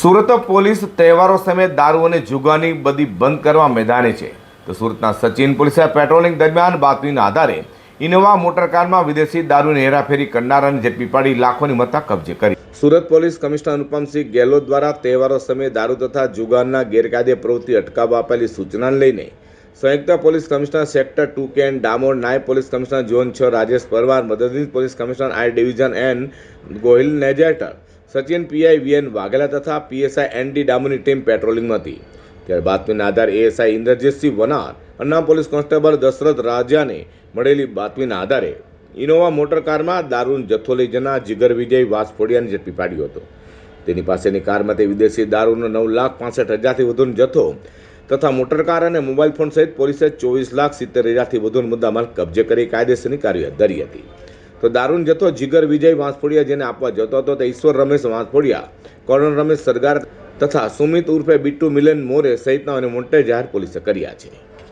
Surat police તહેવારો સમયે દારૂ અને જુગાની બધી બંધ કરવા મેદાને છે. તો સુરતના સચિન પોલીસે પેટ્રોલિંગ દરમિયાન બાતમીના આધારે ઇનોવા મોટરકારમાં વિદેશી દારૂની હેરાફેરી કરનારાને ઝડપી પાડી લાખોની મત્તા કબજે કરી. સુરત પોલીસ કમિશનર અનુપમસિંહ ગેહલોત દ્વારા તહેવારો સમયે દારૂ તથા જુગારના ગેરકાયદે પ્રવૃત્તિ અટકાવવા આપેલી સૂચનાને લઈને સંયુક્ત પોલીસ કમિશનર સેક્ટર ટુ કેન ડામોર, નાયબ પોલીસ કમિશનર ઝોન છ, રાજેશ પરવાર, મદદનીશ police commissioner I division N Gohil નેજેટર Sachin, PI, V N Vaghela તથા પીએસઆઈ એન ડી ડામોરની ટીમ પેટ્રોલિંગમાં હતી. ત્યારે બાતમીના આધારે એએસઆઈ ઇન્દ્રજીતસિંહ વનાર, અન્ના પોલીસ કોન્સ્ટેબલ દશરથ રાજાને મળેલી બાતમીના આધારે ઇનોવા મોટર કારમાં દારૂનો જથ્થો લઈ જનાર જીગર વિજય વાસફોડિયાને ઝડપી પાડ્યો હતો. તેની પાસેની કારમાંથી વિદેશી દારૂનો નવ લાખ પાસઠ હજારથી વધુનો જથ્થો તથા મોટરકાર અને મોબાઈલ ફોન સહિત પોલીસે ચોવીસ લાખ સિત્તેર હજારથી વધુનો મુદ્દામાલ કબજે કરી કાયદેસરની કાર્યવાહી ધરી હતી. તો દારૂન જથ્થો જીગર વિજય વાંસફોડિયા જેને આપવા જતો હતો તે ઈશ્વર રમેશ વાંસફોડિયા, કર્નલ રમેશ સરગાર તથા સુમિત ઉર્ફે બિટ્ટુ મિલન મોરે સહિતનાઓને મોટે જાહેર પોલીસે કર્યા છે.